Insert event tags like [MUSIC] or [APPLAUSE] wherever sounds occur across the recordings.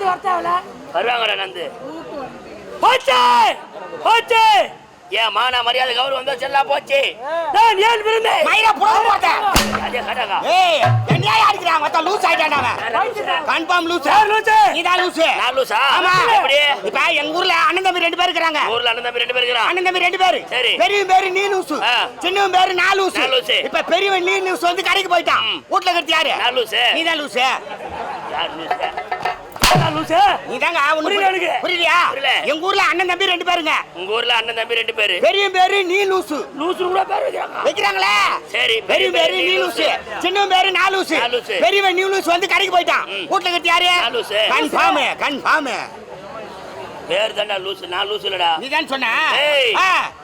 நந்து வரத்தாவில வருவாங்கடா நந்து. போச்சு! போச்சு! ஏன் மான மரியாதை கௌரவம் வந்தா செல்லா போச்சு? நான் ஏன் விருந்தேன் மயிரை புடவை போட்டேன். அதே கடகா ஏய் என்னையா அடிக்கிறான் மொத்தம் லூஸ் ஆயிட்டான் அவன். கன்ஃபார்ம் லூஸ் நீதான் லூஸ் நான் லூசா? ஆமா. எப்படி? இப்ப எங்க ஊர்ல அண்ணன் தம்பி ரெண்டு பேர் இருக்காங்க ஊர்ல அண்ணன் தம்பி ரெண்டு பேர் இருக்கிறான். அண்ணன் தம்பி ரெண்டு பேரு. சரி. பெரியவன் பேரு நீ லூசு. ஆ. சின்னவன் பேரு நான் லூசு. இப்ப பெரியவன் நீ லூசு வந்து கடைக்கு போயிட்டான். ம். வீட்டுல கட்டி யாரு? நான் லூசு. நீதான் லூசு. யார் லூசு? அவனு புரியல எனக்கு. புரியலையா? புரியல. எங்க ஊர்ல அண்ணன் தம்பி ரெண்டு பேருங்க. உங்க ஊர்ல அண்ணன் தம்பி ரெண்டு பேரு. பெரியவன் பேரு நீ லூசு. லூசு கூட பேர் வைக்கிறாங்க. வைக்கிறாங்களே? சரி பெரியவன் பேரு நீ லூசு. சின்னவன் பேரு நான் லூசு. பெரியவன் நீ லூசு வந்து கடைக்கு போயிட்டான். வீட்டுல கட்டி யாரு. Confirm confirm. பேர் தாண்டா லூசு. நான் லூசுலடா நீதான் சொன்ன? ஏய்.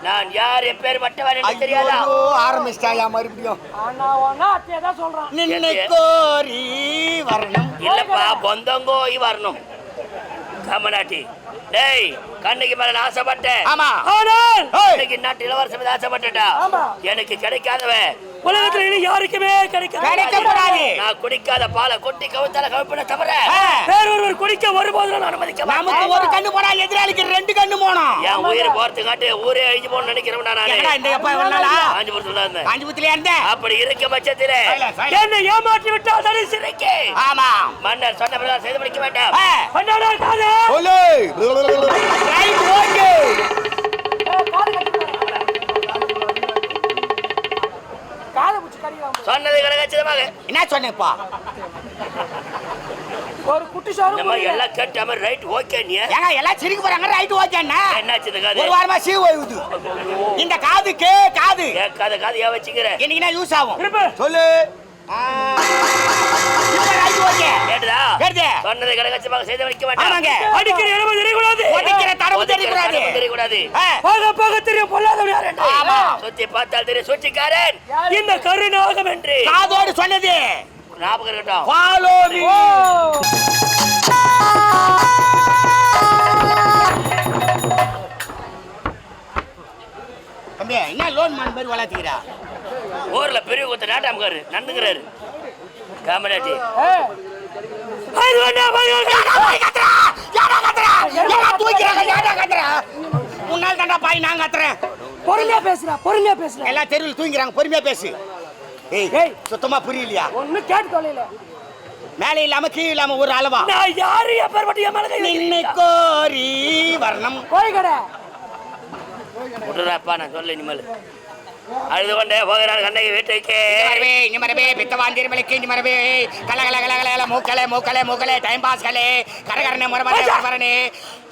நான் யார்? என் பேர் மட்டவன் எனக்கு தெரியாதா? ஐயோ, ஆரம்பிச்சிட்டாயா மறுபடியும்? ஆனா ஒன்னா அத்தையை தான் சொல்றான். நின்னை கோரி வரணும். இல்லப்பா பொந்தங்கோய் வரணும். கமநாட்டி டேய் கண்ணுக்கு மேல நான் ஆசைப்பட்டேன். ஆமா. ஆனால் ஏய். இன்னைக்கு நாட்டு ஆசைப்பட்டுட்டா. ஆமா. எனக்கு கிடைக்காதவன். உலகத்துல இனி யாருக்குமே கிடைக்காது. நான் குடிக்காத பாலை கொட்டி கவுத்தால கவுப்பின தவிர ஆ. வேறொருவர் குடிக்க ஒருபோதும் நான் அனுமதிக்க நமக்கு ஒரு கண்ணு போனா எதிராளிக்கு ரெண்டு கண்ணு போனோம். என் உயிர் போறதுக்காட்டி ஊரே அழிஞ்சு போகணும்னு நினைக்கிறவன் என்னடா நானே காஞ்சிபுரத்துல தான் இருந்தேன். அப்படி இருக்க பட்சத்திலே. என்னை ஏமாற்றி விட்டால் தனி சிறைக்கு. ஆமா. மன்னர் சொன்ன செய்து முடிக்க வேண்டாம். என்ன சொன்னேப்பா? ஒரு குட்டி சோறு நம்ம எல்லாம் கேட்டாம ரைட் ஓகே நீ? ஏங்க எல்லாம் சிரிக்க போறாங்க ரைட் என்னாச்சு இந்த காது? ஒரு வாரமா சீ இந்த காது கேட்காத காது. ஏன் வச்சுக்கிற? என்னைக்குனா யூஸ் ஆகும். சொல்லு. சொன்னது செய்து வேண்டாம் ஆமாங்க. அடிக்கிற இடமா தெரியக்கூடாது. உதைக்கிற தெரியக்கூடாது. தெரியக்கூடாது. போக போக தெரியும். பொல்லாதவன் யார் என்று. ஆமா. சுத்தி பார்த்தால் தெரியும்? இந்த கருணாகம் என்று. காதோடு சொன்னது. ஞாபகம் இருக்கட்டும். ஃபாலோ மீ தம்பி என்ன லோன் மான் மாதிரி வளர்த்துக்கிறா? ஊர்ல பெரிய குத்த நாட்டாமக்காரு நடந்துக்கிறாரு காமராட்டி. முன்னாள் தாண்டா பாய் நான் கத்துறேன். பொறுமையா பேசுறா பொறுமையா பேசுறா எல்லா தெருவில் தூங்கிறாங்க பொறுமையா பேசு. ஏய் ஏய். சுத்தமா புரியலையா? ஒண்ணு கேட்டு தொலைல மேலே இல்லாம கீழே இல்லாம ஒரு அளவா நான் யாரு? என் மேல நின்னை? கோரி வர்ணம். கோழி கடை. நான் சொல்ல இனிமேல். அழுது கொண்டே போகிறார் கண்ணகி வீட்டுக்கு. மரபே இங்க மரபே பித்தவான் திருமலைக்கு இங்க மரபே கல கல கல கல கல மூக்கலே மூக்கலே மூக்கலே டைம் பாஸ் கலே கரகரனே முறமரே முறமரனே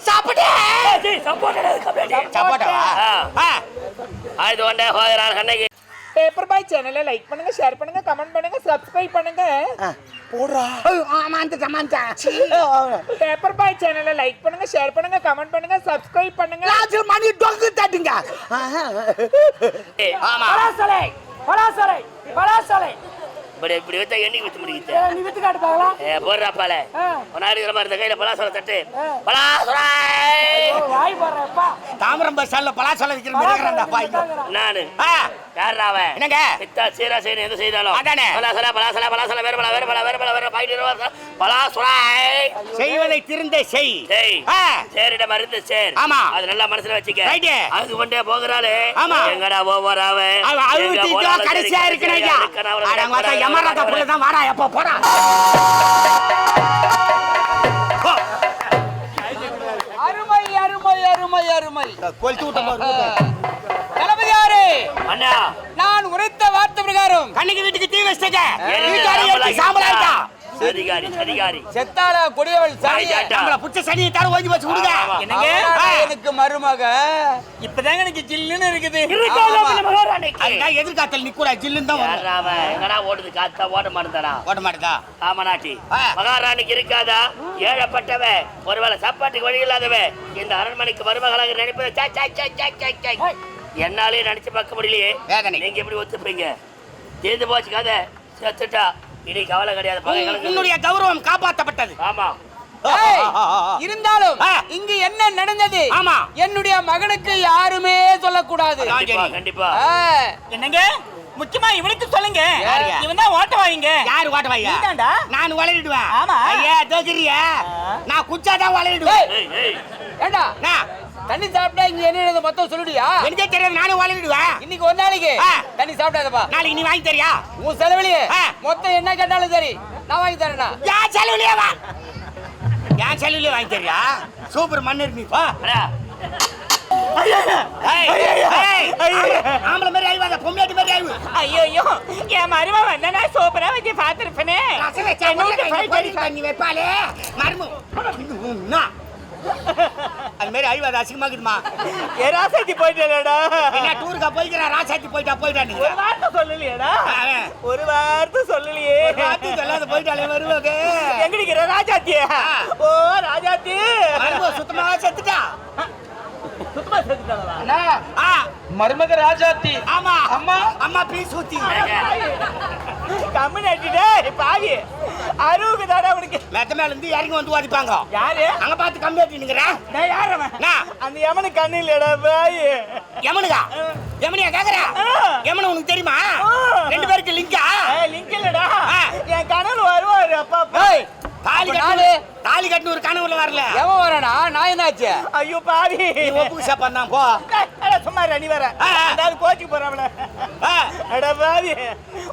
சாப்பிட்டே! சாப்பாட்டவா ஆ? அழுது கொண்டே போகிறார் கண்ணகி. பேப்பர் பாய் சேனலை லைக் பண்ணுங்க ஷேர் பண்ணுங்க கமெண்ட் பண்ணுங்க சப்ஸ்கிரைப் பண்ணுங்க. போடுறா ஆமாந்த சமாந்தா பேப்பர் பாய் சேனலை லைக் பண்ணுங்க ஷேர் பண்ணுங்க கமெண்ட் பண்ணுங்க சப்ஸ்கிரைப் பண்ணுங்க. லாஜர் மணி டொங்கு தட்டுங்க. ஆமா. பலாசலை பலாசலை பலாசலை. இப்படி இப்படி வச்சா என்னைக்கு வச்சு நீ வித்து காட்டு பார்க்கலாம் ஏ இருக்கிற மாதிரி இந்த கையில பலாசல தட்டு. ஓ, வாய் போடுறப்பா. தாமரம் பஸ் ஸ்டாண்ட்ல பலாசல விக்கிற மிரகறடா பாய் நானு. ஆ. யாரா அவன்? என்னங்க? சித்தா சீரா எது செய்தாலும். அதானே. பலாசல பலாசல பலாசல வேற பலா வேற பலா வேற பலா வேற பாயிட்டு செய்வதை திருந்த செய். ஆ. சேரிட மருந்து சேர். ஆமா. அது நல்லா மனசுல வச்சுக்க. அது கொண்டே போகிறாளே. ஆமா. எங்கடா போறாவ அவ அழுத்திட்டு கடைசியா இருக்கணையா அடங்க வாடா யமராஜா புள்ள தான் வாடா எப்ப போடா அருமை அருமை அருமை அருமை. கொளுத்து விட்ட நான் உரைத்த வார்த்தை பிரகாரம். கண்ணுக்கு வீட்டுக்கு தீ வச்சிட்டீங்க. சாம்பல் ஆயிட்டா அதிகாரி அதிகாரி செத்தாள கொடியவள் சரி. நம்மள புடிச்ச சனியை தர ஓஞ்சி வச்சு விடுங்க. ஆமா. என்னங்க. எனக்கு மருமக. இப்பதாங்க எனக்கு ஜில்லுன்னு இருக்குது. ஆமா. அதுதான் எதிர்காத்தல். நிக்கூடா ஜில்லுன்னு தான் அவன்? எங்கடா ஓடுது? காத்தா ஓட மாட்டேங்கிறானா ஓட்ட மாட்டேதா? காமநாட்டி ஆ. மகாராணிக்கு இருக்காதா? ஏழப்பட்டவன். ஒருவேளை சாப்பாட்டுக்கு வழி இல்லாதவன். இந்த அரண்மனைக்கு மருமகளாக நினைப்பது. என்னாலே நினைச்சு பார்க்க முடியலையே. வேதனை. நீங்க எப்படி ஒத்துப்பீங்க? தீர்ந்து போச்சு கதை. செத்துட்டா. இனி கவலை கிடையாது. உன்னுடைய கௌரவம் காப்பாற்றப்பட்டது ஆமா. இருந்தாலும். இங்கு என்ன நடந்தது? ஆமா. என்னுடைய மகனுக்கு யாருமே சொல்லக்கூடாது. கண்டிப்பா சரி. கண்டிப்பா. ஆ, என்னங்க? முக்கியமா இவனுக்கு சொல்லுங்க? இவன் தான் ஓட்ட வாங்க யாரு ஓட்ட வையா நீதான்டா. நான் வளரிடுவேன் ஆமா. ஐயா தோக்கிறியா. நான் குச்சாதான் ஏய். ஏண்டா? நான் தண்ணி சாப்பிட்டா இங்க என்ன மொத்தம் சொல்லுடியா? எனக்கே தெரியாது நானும் வளரிடுவேன் இன்னைக்கு ஒரு நாளைக்கு. தண்ணி சாப்பிடாதப்பா. நாளைக்கு நீ வாங்கி தரியா? உன் செலவுலயே. மொத்தம் என்ன கேட்டாலும் சரி நான் வாங்கி தரேனா? என் செலவுலயே வா? என் செலவுலயே வாங்கி தரியா? சூப்பர் மன்னர் நீ வா. ஆம்பளை- மாதிரி ஆய்வாத பொம்மையாட்டி மாதிரி ஆய்வு ஐயோ என் மரும வந்தா நான் சூப்பரா வச்சு பண்ணி வைப்பாளே. மருமு அது மாதிரி ஆய்வாத அசிங்கமாக்குதுமா ராசாத்தி போயிட்டேடா என்ன டூருக்கா போய்க்கிறா? ராசாத்தி போயிட்டா போயிட்டா ஒரு வார்த்தை சொல்லலையேடா. ஒரு வார்த்தை சொல்லலையே. ராத்தி சொல்லாத போயிட்டாலே வருவாங்க. எங்கடிக்கிற ராஜாத்தியா ஓ ராஜாத்தி சுத்தமா செத்துட்டா? சுத்தமா ஆ. மருமக ராஜாத்தி ஆமா. அம்மா. அம்மா பீஸ் ஊத்தி கம்மி நட்டிட்டே பாவி. அருவுக்கு தானே அவனுக்கு மெத்த மேல இருந்து இறங்கி வந்து வாதிப்பாங்க யாரு? அங்க பார்த்து கம்பி ஆட்டினுங்கிறேன் நான் யார் அவன்? அந்த யமனுக்கு கண்ணு இல்லடா பாய் யமனுக்கா? யமனியா கேக்குற. யமனு உனக்கு தெரியுமா. ரெண்டு பேருக்கு லிங்கா? லிங்க் இல்லடா. என் கனவு வருவாரு அப்பா. ஏய் தாலி கட்டு தாலி கட்டுன்னு ஒரு கனவுல வரல. எவன் வரானா? நான் என்னாச்சு? ஐயோ பாவி. நீ ஒப்புக்கு சாப்பாடு தான் போ. அட, சும்மா ரெடி வர. அதாவது கோச்சுக்கு பாவி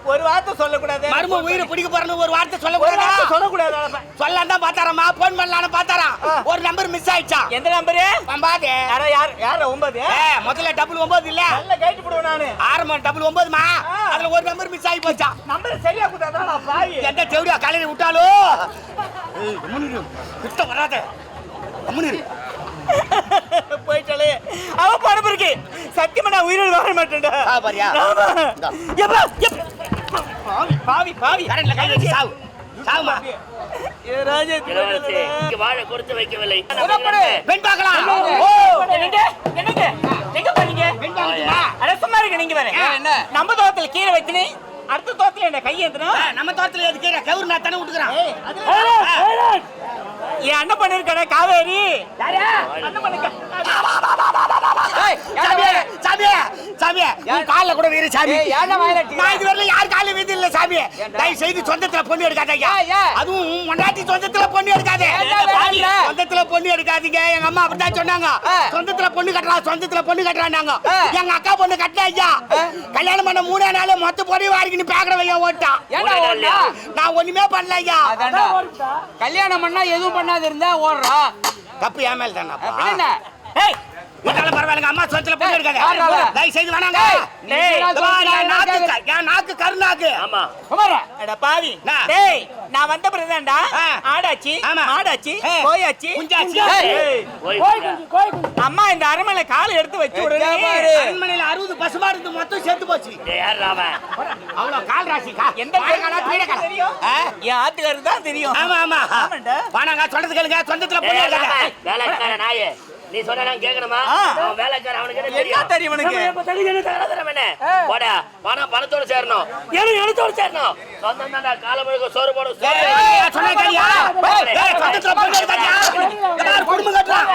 ஒரு வார்த்தை சொல்லக்கூடாது. மரும உயிரை பிடிக்க போறேன்னு ஒரு வார்த்தை சொல்லக்கூடாதா? சொல்லக்கூடாது சொல்லலாம் தான் பாத்தாரம்மா போன் பண்ணலாம்னு பாத்தாராம் ஆ. ஒரு நம்பர் மிஸ் ஆயிடுச்சா? எந்த நம்பரு பம்பாதே அட யார் யார் ஒன்பது முதல்ல டபுள் ஒன்பது இல்ல? நல்ல கைட்டு போடுவேன் நானு. ஆரம்பம் டபுள் ஒன்பதுமா. அதுல ஒரு நம்பர் மிஸ் ஆகி போச்சா? நம்பர் சரியா கொடுத்தா பாவி. எந்த தேவடியா கலையில விட்டாலோ. கிட்ட வராத. கம்முனு [LAUGHS] போயிட்டாலே அவ பணம் இருக்கு சத்தியமா நான் உயிரோடு வாழ மாட்டேன்டா. ஆ, பாரியா? ஆமா. எப்பா. பாவி பாவி பாவி. கரண்ட்ல கை வச்சு சாவு. சாவுமா. ஏ ராஜா இளவரசி, இங்க வாழை கொடுத்து வைக்கவில்லை. புறப்படு. பெண் பார்க்கலாம். ஓ. என்னங்க? என்னங்க? எங்க போறீங்க பெண் பார்க்கணுமா? அட சும்மா இருங்க நீங்க வேற. என்ன? நம்ம தோட்டத்துல கீரை வச்சுனே அடுத்த தோட்டத்துல என்ன கை ஏத்துனா நம்ம தோட்டத்துல எதுக்கு கவுர் நான் தானே விட்டுக்கிறேன் என் அண்ணன் பண்ணிருக்கடா காவேரி. அண்ணன் பண்ணிருக்க. உன் கால்ல கூட வீரு சாமி? நான் யார் வீதி இல்ல சாமி ஏன்டா? தயவு செய்து சொந்தத்துல பொண்ணு எடுக்காத ஐயா ஏன், ஏன்? அதுவும் பொண்டாட்டி சொந்தத்துல பொண்ணு எடுக்காதே? சொந்தத்துல பொண்ணு எடுக்காதீங்க. எங்க அம்மா அப்படிதான் சொன்னாங்க. சொந்தத்துல பொண்ணு கட்டுறா சொந்தத்துல பொண்ணு கட்டுறாங்க. எங்க அக்கா பொண்ணு கட்டினா ஐயா. கல்யாணம் பண்ண மூணே நாள் மொத்த பொடி வாரிக்கின்னு பேக்கற வையா ஓட்டான் நான் ஒண்ணுமே பண்ணல ஐயா. கல்யாணம் பண்ணா எதுவும் பண்ணாது இருந்தா ஓடுறா. தப்பு என் மேல தானே ஏய் இருந்தாலும் பரவாயில்லைங்க அம்மா சொந்தத்துல பொண்ணு எடுக்காத யாரால? தயவு செய்து வேணாங்க. நாக்கு நாக்கு? கருநாக்கு. ஆமா. குமாரா, அட பாவி? டேய் நான் வந்த பிறகுதான்டா. ஆடாச்சி ஆமா. மாடாச்சி ஏய். கோயாச்சி குஞ்சாச்சி. போய் அம்மா இந்த அரமனை கால் எடுத்து வச்சு உடனே. அரண்மனையில அறுபது பசுமாடு இருந்து மொத்தம் செத்து போச்சு. அவ்வளவு கால் ராசி கா. எந்த? தெரியும்? என் ஆத்துக்காரருக்கு தான் தெரியும். ஆமா ஆமா. ஆமாண்டா. வானாங்க சொல்றது கேளுங்க சொந்தத்துல வேலைக்கார நாயே. நீ சொன்னா நான் கேட்கணுமா. அவன் வேலைக்கார அவனுக்கு என்ன என்ன தெரியும் உனக்கு? நம்ம எப்ப தள்ளி நின்னு தகராறுறோம் என்ன? போடா, பணம் பணத்தோட சேரணும். எனக்கு எழுத்தோட சேரணும்? சொந்தம் தான்டா காலம் முழுக்க சோறு போடும். சோறு சொன்னா? ஏய், சொந்தத்துல குடும்பம் கட்டுறான்